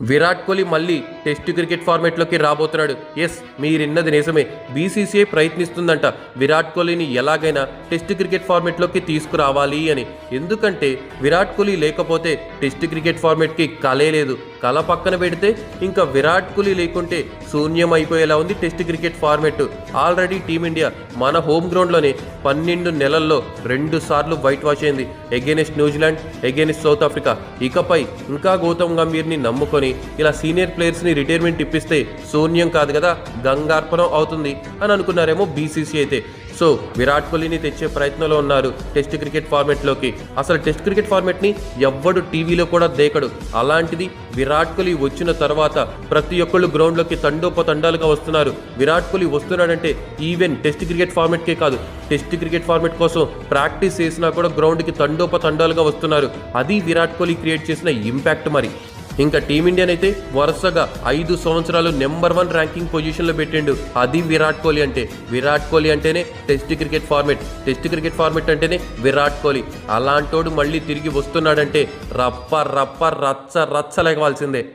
విరాట్ కోహ్లీ మళ్ళీ test cricket ఫార్మేట్లోకి రాబోతున్నాడు. Yes మీరిన్నది నిజమే. బీసీసీఐ ప్రయత్నిస్తుందంట. విరాట్ కోహ్లీని ఎలాగైనా టెస్ట్ క్రికెట్ ఫార్మేట్లోకి తీసుకురావాలి అని. ఎందుకంటే విరాట్ కోహ్లీ లేకపోతే టెస్ట్ క్రికెట్ ఫార్మేట్కి కలే లేదు. కల పక్కన పెడితే ఇంకా విరాట్ కోహ్లీ లేకుంటే శూన్యం అయిపోయేలా ఉంది test cricket format. Already team India మన హోమ్ గ్రౌండ్లోనే పన్నెండు నెలల్లో రెండు సార్లు వైట్ వాష్ అయింది. Against New Zealand against South Africa. ఇకపై ఇంకా గౌతమ్ గంభీర్ని నమ్ముకొని ఇలా సీనియర్ ప్లేయర్స్ని రిటైర్మెంట్ ఇప్పిస్తే శూన్యం కాదు కదా గంగార్పణం అవుతుంది అని అనుకున్నారేమో బీసీసీ అయితే. సో విరాట్ కోహ్లీని తెచ్చే ప్రయత్నంలో ఉన్నారు టెస్ట్ క్రికెట్ ఫార్మెట్లోకి అసలు టెస్ట్ క్రికెట్ ఫార్మెట్ని ఎవ్వడు టీవీలో కూడా దేకడు. అలాంటిది విరాట్ కోహ్లీ వచ్చిన తర్వాత ప్రతి ఒక్కళ్ళు గ్రౌండ్లోకి తండోపతండాలుగా వస్తున్నారు. విరాట్ కోహ్లీ వస్తున్నాడంటే ఈవెన్ టెస్ట్ క్రికెట్ ఫార్మెట్కే కాదు. టెస్ట్ క్రికెట్ ఫార్మెట్ కోసం ప్రాక్టీస్ చేసినా కూడా గ్రౌండ్కి తండోపతండాలుగా వస్తున్నారు. అది విరాట్ కోహ్లీ క్రియేట్ చేసిన ఇంపాక్ట్ మరి. ఇంకా టీమిండియానైతే వరుసగా ఐదు సంవత్సరాలు నెంబర్ వన్ ర్యాంకింగ్ పొజిషన్లో పెట్టిండు. అది విరాట్ కోహ్లీ అంటే. విరాట్ కోహ్లీ అంటేనే test cricket format. Test cricket format అంటేనే విరాట్ కోహ్లీ. అలాంటోడు మళ్ళీ తిరిగి వస్తున్నాడంటే రప్ప రప్ప రచ్చ రచ్చ లేకవాల్సిందే